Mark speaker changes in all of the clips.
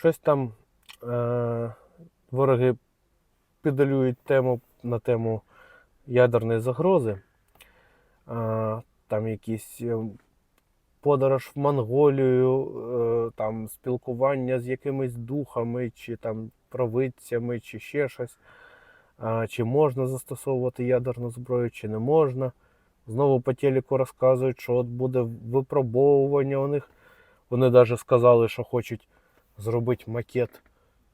Speaker 1: Щось там е, вороги підалюють тему на тему ядерної загрози. Е, там якісь е, подорож в Монголію, е, там спілкування з якимись духами, чи там провидцями, чи ще щось. А, чи можна застосовувати ядерну зброю, чи не можна. Знову по телеку розказують, що от буде випробовування у них. Вони навіть сказали, що хочуть зробити макет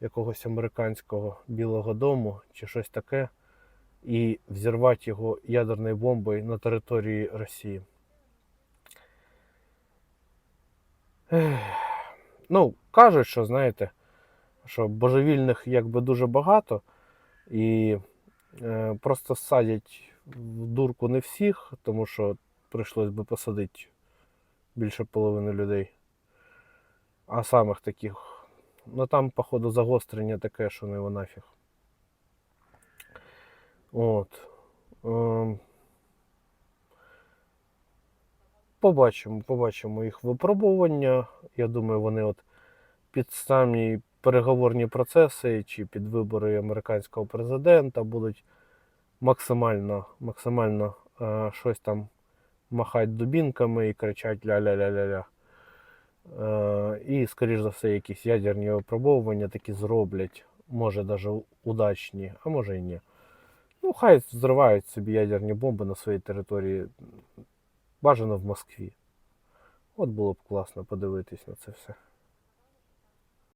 Speaker 1: якогось американського білого дому чи щось таке, і взірвати його ядерною бомбою на території Росії. Ну, кажуть, що знаєте, що божевільних якби дуже багато, і е, просто садять в дурку не всіх, тому що прийшлось би посадити більше половини людей. А самих таких. Ну там, походу, загострення таке, що не нафіг. От. Ем. Побачимо, побачимо їх випробування. Я думаю, вони от під самі переговорні процеси чи під вибори американського президента будуть максимально, максимально е, щось там махати дубінками і кричати ля-ля-ля-ля-ля. Е, і, скоріш за все, якісь ядерні випробовування такі зроблять. Може навіть удачні, а може і ні. Ну, хай зривають собі ядерні бомби на своїй території. Бажано в Москві. От було б класно подивитись на це все.